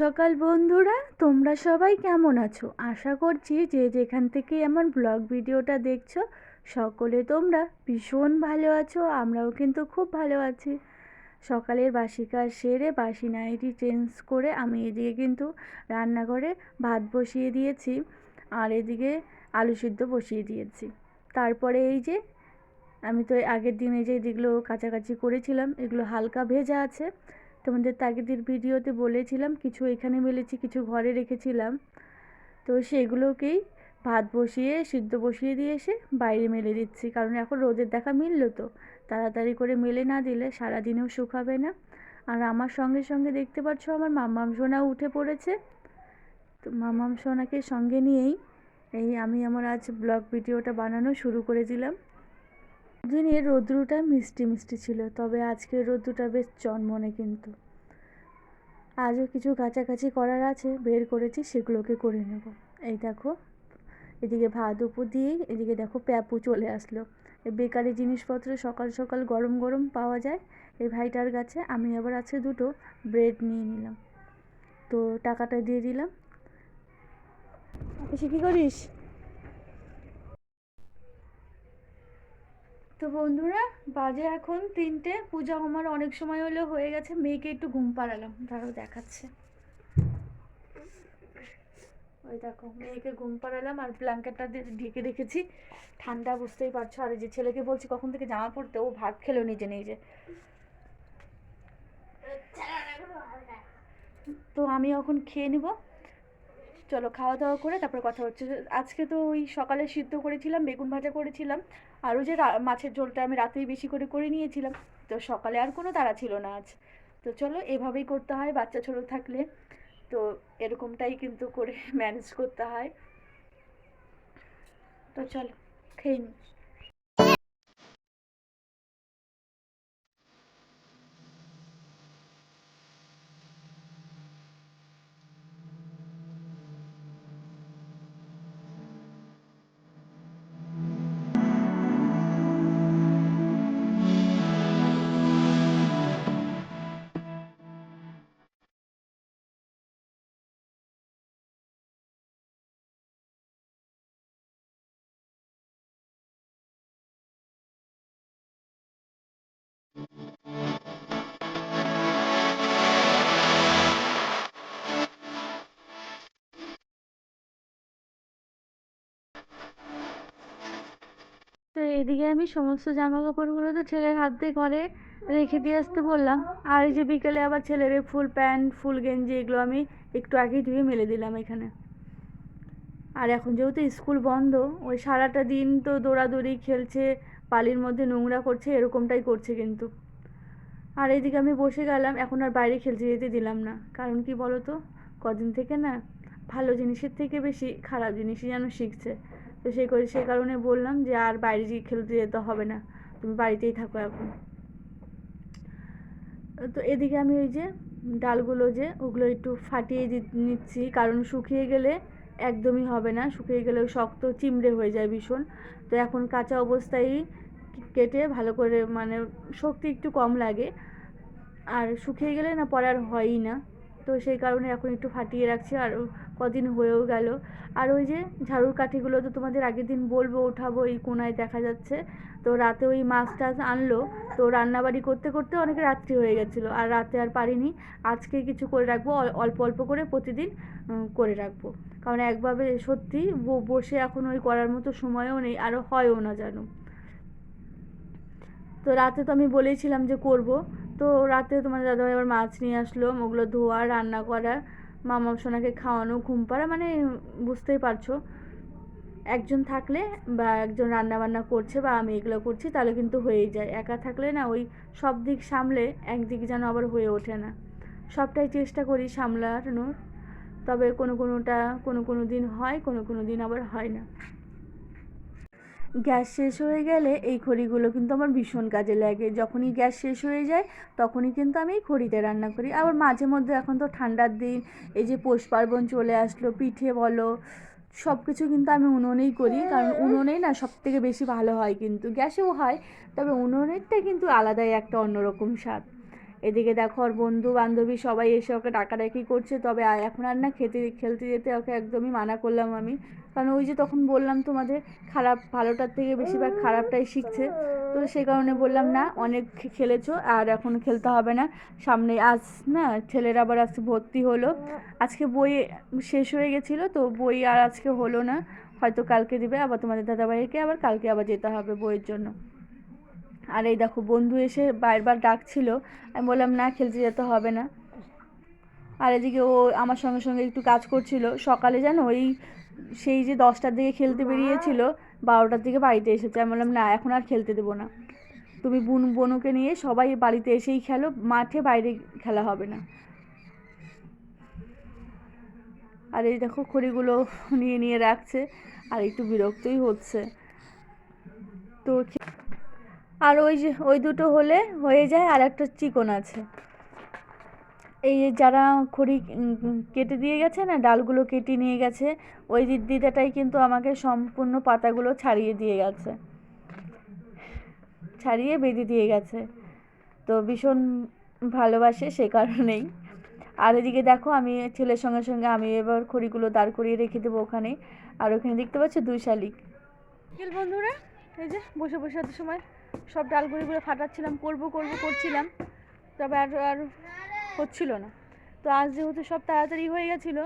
সকাল বন্ধুরা, তোমরা সবাই কেমন আছো? আশা করছি যে যেখান থেকে আমার ব্লগ ভিডিওটা দেখছ, সকলে তোমরা ভীষণ ভালো আছো, আমরাও কিন্তু খুব ভালো আছি। সকালের বাসি কাজ সেরে বাসি নাইটি চেঞ্জ করে আমি এদিকে কিন্তু রান্নাঘরে ভাত বসিয়ে দিয়েছি আর এদিকে আলু সিদ্ধ বসিয়ে দিয়েছি। তারপরে এই যে, আমি তো আগের দিনে যে যেগুলো কাছাকাছি করেছিলাম, এগুলো হালকা ভেজা আছে তোমাদের তো আগের দিন ভিডিওতে বলেছিলাম, কিছু এখানে মেলেছি, কিছু ঘরে রেখেছিলাম। তো সেগুলোকেই ভাত বসিয়ে, সিদ্ধ বসিয়ে দিয়ে এসে বাইরে মেলে দিচ্ছি, কারণ এখন রোদের দেখা মিললো তো। তাড়াতাড়ি করে মেলে না দিলে সারাদিনেও শুকাবে না। আর আমার সঙ্গে সঙ্গে দেখতে পাচ্ছ আমার মাম্মাম সোনাও উঠে পড়েছে। তো মাম্মাম সোনাকে সঙ্গে নিয়েই এই আমি আমার আজ ব্লগ ভিডিওটা বানানো শুরু করেছিলাম দিনের রৌদ্রটা মিষ্টি মিষ্টি ছিল, তবে আজকের রৌদ্রটা বেশ চনমনে কিন্তু। আজও কিছু কাছাকাছি করার আছে, বের করেছি, সেগুলোকে করে নেব। এই দেখো, এদিকে ভাত উপর দিয়েই এদিকে দেখো প্যাপু চলে আসলো। এই বেকারি জিনিসপত্র সকাল সকাল গরম গরম পাওয়া যায়, এই ভাইটার কাছে। আমি আবার আছে দুটো, ব্রেড নিয়ে নিলাম। তো টাকাটা দিয়ে দিলাম। আপনি কী করিস? তো বন্ধুরা, বাজে এখন তিনটে। পূজা, আমার অনেক সময় হলো, হয়ে গেছে। মেয়েকে একটু ঘুম পাড়ালাম। দাঁড়াও দেখাচ্ছে। ওই দেখো, মেয়েকে ঘুম পাড়ালাম আর ব্ল্যাঙ্কেটটা ঢেকে রেখেছি। ঠান্ডা, বুঝতেই পারছ। আর যে ছেলেকে বলছি, কখন থেকে জামা পড়তে ও ভাত খেলো নিজে নিজে। তো আমি এখন খেয়ে নিব। চলো খাওয়া দাওয়া করে তারপর কথা হচ্ছে। আজকে তো ওই সকালে সিদ্ধ করেছিলাম, বেগুন ভাজা করেছিলাম। আরও যে মাছের ঝোলটা আমি রাতেই বেশি করে করে নিয়েছিলাম। তো সকালে আর কোনো তাড়া ছিল না আজ। তো চলো এভাবেই করতে হয়, বাচ্চা ছোটো থাকলে। তো এরকমটাই কিন্তু করে ম্যানেজ করতে হয়। তো চলো, খেয়ে নিই এদিকে আমি সমস্ত জামা কাপড়গুলো তো ছেলের হাত ঘরে রেখে দিয়ে আসতে বললাম। আর এই যে বিকেলে আবার ছেলের ফুল প্যান্ট, ফুল গেঞ্জি, এগুলো আমি একটু আগেই ধুয়ে মেলে দিলাম এখানে। আর এখন যেহেতু স্কুল বন্ধ, ওই সারাটা দিন তো দৌড়াদৌড়ি খেলছে, বালির মধ্যে নোংরা করছে, এরকমটাই করছে কিন্তু। আর এইদিকে আমি বসে গেলাম, এখন আর বাইরে খেলতে যেতে দিলাম না। কারণ কি বলো তো কদিন থেকে না ভালো জিনিসের থেকে বেশি খারাপ জিনিসই যেন শিখছে। তো সেই করে সেই কারণে বললাম যে আর বাইরে গিয়ে খেলতে যেতে হবে না। তুমি বাড়িতেই থাকো এখন। তো এদিকে আমি ওই যে ডালগুলো যে ওগুলো একটু ফাটিয়ে নিচ্ছি। কারণ শুকিয়ে গেলে একদমই হবে না। শুকিয়ে গেলে শক্ত চিমড়ে হয়ে যায় ভীষণ। তো এখন কাঁচা অবস্থায় কেটে ভালো করে মানে শক্তি একটু কম লাগে। আর শুকিয়ে গেলে না পরে আর হয়ই না। তো সেই কারণে এখন একটু ফাটিয়ে রাখছি, আর কদিন হয়েও গেল। আর ওই যে ঝাড়ুর কাঠিগুলো তো তোমাদের আগের দিন বলব ওঠাবো এই কোনায় দেখা যাচ্ছে। তো রাতে ওই মাছ টাছ আনলো, তো রান্নাবাড়ি করতে করতে অনেক রাত্রি হয়ে গেছিল, আর রাতে আর পারিনি। আজকে কিছু করে রাখব, অল- অল্প অল্প করে প্রতিদিন করে রাখব। কারণ একভাবে সত্যি বসে এখন ওই করার মতো সময়ও নেই আরও হয়ও না জানো তো রাতে তো আমি বলেইছিলাম যে করব তো রাতে তোমার দাদাভাই আবার মাছ নিয়ে আসলো, ওগুলো ধোয়া, রান্না করা, মামা সোনাকে খাওয়ানো, ঘুম পাড়া মানে বুঝতেই পারছ। একজন থাকলে বা একজন রান্না বান্না করছে বা আমি এগুলো করছি, তাহলে কিন্তু হয়েই যায়। একা থাকলে না ওই সব দিক সামলে একদিক যেন আবার হয়ে ওঠে না। সবটাই চেষ্টা করি সামলানোর, তবে কোনো কোনোটা কোনো কোনো দিন হয়, কোনো কোনো দিন আবার হয় না। গ্যাস শেষ হয়ে গেলে এই খড়িগুলো কিন্তু আমার ভীষণ কাজে লাগে। যখনই গ্যাস শেষ হয়ে যায়, তখনই কিন্তু আমি খড়িতে রান্না করি। আবার মাঝে মধ্যে এখন তো ঠান্ডার দিন, এই যে পৌষ পার্বণ চলে আসলো, পিঠে বলো সব কিছু কিন্তু আমি উনুনেই করি। কারণ উনুনেই না সব থেকে বেশি ভালো হয় কিন্তু, গ্যাসেও হয়, তবে উনুনেরটা কিন্তু আলাদাই একটা অন্যরকম স্বাদ। এদিকে দেখো আর বন্ধু বান্ধবী সবাই এসে ওকে ডাকাডাকি করছে, তবে এখন আর না খেতে, খেলতে যেতে ওকে একদমই মানা করলাম আমি। কারণ ওই যে তখন বললাম তোমাদের খারাপ, ভালোটার থেকে বেশিরভাগ খারাপটাই শিখছে। তো সেই কারণে বললাম, না, অনেক খেলেছো, আর এখন খেলতে হবে না। সামনে আজ, না, ছেলের আবার আজকে ভর্তি হলো। আজকে বই শেষ হয়ে গেছিল, তো বই আর আজকে হলো না। হয়তো কালকে দিবে, আবার তোমাদের দাদাভাইকে আবার কালকে আবার যেতে হবে বইয়ের জন্য। আর এই দেখো, বন্ধু এসে বারবার ডাকছিল। আমি বললাম, না, খেলতে যেতে হবে না। আর এদিকে ও আমার সঙ্গে সঙ্গে একটু কাজ করছিল। সকালে জানো, ওই সেই যে দশটার দিকে খেলতে বেরিয়েছিল, বারোটার দিকে বাড়িতে এসেছে। আমি বললাম, না, এখন আর খেলতে দেবো না। তুমি বোন, বনুকে নিয়ে সবাই বাড়িতে এসেই খেলো, মাঠে বাইরে খেলা হবে না। আর এই দেখো খড়িগুলো নিয়ে নিয়ে রাখছে, আর একটু বিরক্তই হচ্ছে। তো আর ওই যে, ওই দুটো হলে হয়ে যায়, আর একটা চিকন আছে। এই যারা খড়ি কেটে দিয়ে গেছে না, ডালগুলো কেটে নিয়ে গেছে, ওই দিদাটাই কিন্তু আমাকে সম্পূর্ণ পাতাগুলো ছাড়িয়ে দিয়ে গেছে। ছাড়িয়ে বেঁধে দিয়ে গেছে। তো ভীষণ ভালোবাসে সে কারণেই। আর এদিকে দেখো, আমি ছেলের সঙ্গে সঙ্গে আমি এবার খড়িগুলো দাঁড় করিয়ে রেখে দেবো ওখানে। আর ওখানে দেখতে পাচ্ছ দুই শালিক। বন্ধুরা, এই যে বসে বসে সময়। সব ডালগুড়িগুলো ফাটাচ্ছিলাম, করব করব, করছিলাম। তবে আর আর হচ্ছিল না। তো আজ যেহেতু সব তাড়াতাড়ি হয়ে গেছিল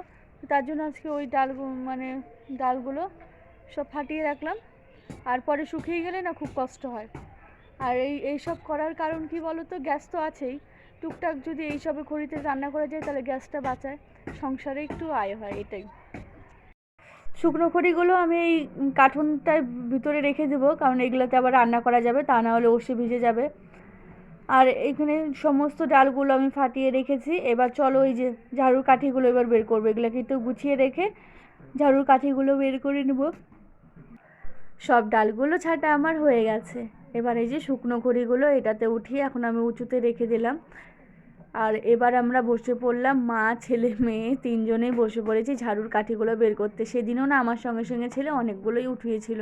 তার জন্য আজকে ওই ডাল মানে ডালগুলো সব ফাটিয়ে রাখলাম। আর পরে শুকিয়ে গেলে না খুব কষ্ট হয়। আর এই এইসব করার কারণ কি বলো তো গ্যাস তো আছেই। টুকটাক যদি এইসবে খড়িতে রান্না করা যায়, তাহলে গ্যাসটা বাঁচায়। সংসারে একটু আয় হয়, এটাই। শুকনো খড়িগুলো আমি এই কার্টুনটার ভিতরে রেখে দেবো, কারণ এগুলোতে আবার রান্না করা যাবে, তা না হলে ওষে ভিজে যাবে। আর এখানে সমস্ত ডালগুলো আমি ফাটিয়ে রেখেছি। এবার চলো এই যে ঝাড়ুর কাঠিগুলো এবার বের করব। এগুলোকে একটু গুছিয়ে রেখে ঝাড়ুর কাঠিগুলো বের করে নেব। সব ডালগুলো ছাটা আমার হয়ে গেছে। এবার এই যে শুকনো খড়িগুলো এটাতে উঠিয়ে এখন আমি উঁচুতে রেখে দিলাম। আর এবার আমরা বসে পড়লাম, মা, ছেলে, মেয়ে তিনজনেই বসে পড়েছি ঝাড়ুর কাঠিগুলো বের করতে। সেদিনও না আমার সঙ্গে সঙ্গে ছেলে অনেকগুলোই উঠিয়েছিল।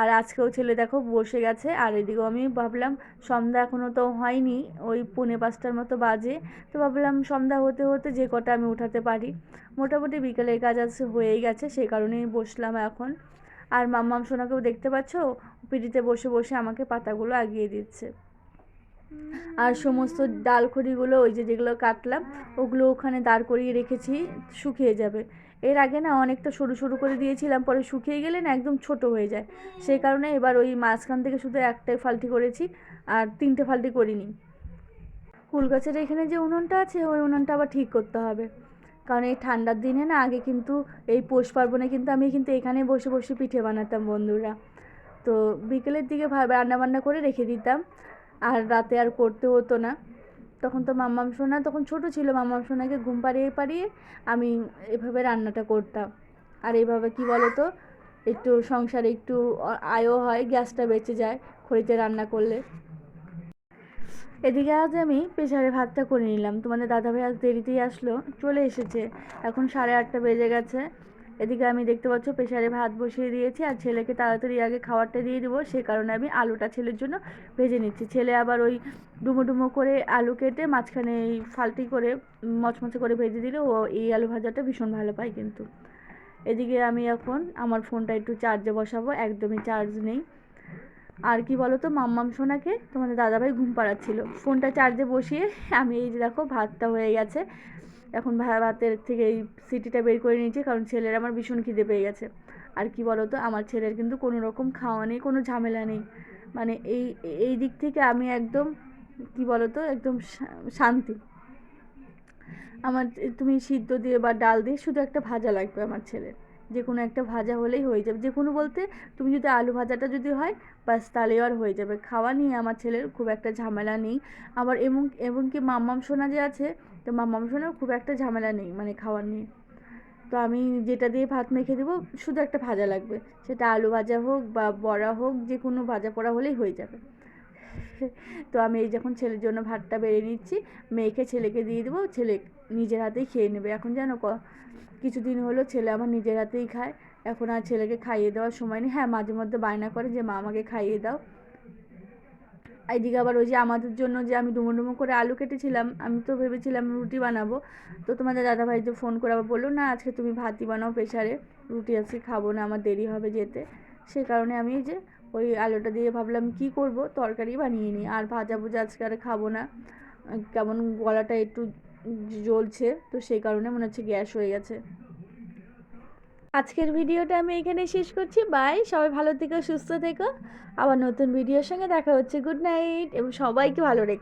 আর আজকেও ছেলে দেখো বসে গেছে। আর এদিকেও আমি ভাবলাম সন্ধ্যা এখনও তো হয়নি, ওই পৌনে পাঁচটার মতো বাজে। তো ভাবলাম সন্ধ্যা হতে হতে যে কটা আমি উঠাতে পারি। মোটামুটি বিকেলের কাজ আজ হয়েই গেছে সেই কারণেই বসলাম এখন। আর মাম্মাম সোনাকেও দেখতে পাচ্ছ? পিঠিতে বসে বসে আমাকে পাতাগুলো আগিয়ে দিচ্ছে। আর সমস্ত ডাল খড়িগুলো ওই যে যেগুলো কাটলাম, ওগুলো ওখানে দাঁড় করিয়ে রেখেছি, শুকিয়ে যাবে। এর আগে না অনেকটা সরু সরু করে দিয়েছিলাম, পরে শুকিয়ে গেলে না একদম ছোট হয়ে যায়। সেই কারণে এবার ওই মাঝখান থেকে শুধু একটাই ফাল্টি করেছি, আর তিনটে ফাল্টি করিনি। ফুল গাছের এখানে যে উনুনটা আছে, ওই উনুনটা আবার ঠিক করতে হবে। কারণ এই ঠান্ডার দিনে না আগে কিন্তু এই পৌষ পার্বণে কিন্তু আমি কিন্তু এখানে বসে বসে পিঠে বানাতাম বন্ধুরা। তো বিকেলের দিকে রান্না বান্না করে রেখে দিতাম, আর রাতে আর করতে হতো না। তখন তো মাম্মাম সোনা, তখন ছোট ছিল মাম্মাম সোনাকে ঘুম পাড়িয়ে পাড়িয়ে আমি এভাবে রান্নাটা করতাম। আর এইভাবে কি বলো তো একটু সংসারে একটু আয়ও হয়, গ্যাসটা বেঁচে যায় খড়িতে রান্না করলে। এদিকে আজ আমি প্রেশারে ভাতটা করে নিলাম। তোমাদের দাদাভাই আজ দেরিতেই আসলো, চলে এসেছে। এখন সাড়ে আটটা বেজে গেছে। এদিকে আমি দেখতে পাচ্ছ প্রেশারে ভাত বসিয়ে দিয়েছি আর ছেলেকে তাড়াতাড়ি আগে খাবারটা দিয়ে দেবো। সে কারণে আমি আলুটা ছেলের জন্য ভেজে নিচ্ছি। ছেলে আবার ওই ডুমো ডুমো করে আলু কেটে মাঝখানে এই ফাল্টি করে মচমচে করে ভেজে দিলে ও এই আলু ভাজাটা ভীষণ ভালো পায় কিন্তু। এদিকে আমি এখন আমার ফোনটা একটু চার্জে বসাবো, একদমই চার্জ নেই। আর কি বলো তো মাম্মাম সোনাকে তোমাদের দাদাভাই ঘুম পাড়াচ্ছিল। ফোনটা চার্জে বসিয়ে আমি এই যে দেখো ভাতটা হয়ে গেছে। এখন ভাতের থেকে এই সিটিটা বের করে নিয়েছি, কারণ ছেলের আমার ভীষণ খিদে পেয়ে গেছে। আর কি বলো তো আমার ছেলের কিন্তু কোনো রকম খাওয়া নেই, কোনো ঝামেলা নেই। মানে এই এই দিক থেকে আমি একদম, কি বলো তো একদম শান্তি। আমার, তুমি সিদ্ধ দিয়ে বা ডাল দিয়ে শুধু একটা ভাজা লাগবে আমার ছেলের। যে কোনো একটা ভাজা হলেই হয়ে যাবে। যে কোনো বলতে তুমি যদি আলু ভাজাটা যদি হয় বাস তাহলেও আর হয়ে যাবে। খাওয়া নিয়ে আমার ছেলের খুব একটা ঝামেলা নেই। আবার এবং এবং কি মাম্মাম সোনা যে আছে, তো মাম্মাম সোনাও খুব একটা ঝামেলা নেই মানে খাওয়ার নিয়ে। তো আমি যেটা দিয়ে ভাত মেখে দেবো, শুধু একটা ভাজা লাগবে। সেটা আলু ভাজা হোক বা বড়া হোক, যে কোনো ভাজা পোড়া হলেই হয়ে যাবে। তো আমি এই যখন ছেলের জন্য ভাতটা বেড়ে নিচ্ছি মেয়েকে ছেলেকে দিয়ে দেবো, ছেলে নিজের হাতেই খেয়ে নেবে। এখন যেন ক কিছুদিন হলো ছেলে আমার নিজের হাতেই খায়। এখন আর ছেলেকে খাইয়ে দেওয়ার সময় নেই। হ্যাঁ মাঝে মধ্যে বায়না করে যে, মা, আমাকে খাইয়ে দাও। এইদিকে আবার ওই যে আমাদের জন্য যে আমি ডুমো ডুমো করে আলু কেটেছিলাম, আমি তো ভেবেছিলাম রুটি বানাবো। তো তোমাদের দাদাভাই তো ফোন করে আবার বলল, না, আজকে তুমি ভাতই বানাও প্রেশারে, রুটি আজকে খাব না, আমার দেরি হবে যেতে। সেই কারণে আমি যে ওই আলুটা দিয়ে ভাবলাম কি করব, তরকারি বানিয়ে নিই। আর ভাজা ভুজা আজকে আর খাব না। কেমন গলাটা একটু জ্বলছে, তো সেই কারণে মনে হচ্ছে গ্যাস হয়ে গেছে। আজকের ভিডিওটা আমি এখানে শেষ করছি, বাই, সবাই ভালো থেকো, সুস্থ থেকো। আবার নতুন ভিডিওর সঙ্গে দেখা হচ্ছে, গুড নাইট, এবং সবাইকে ভালো রেখো।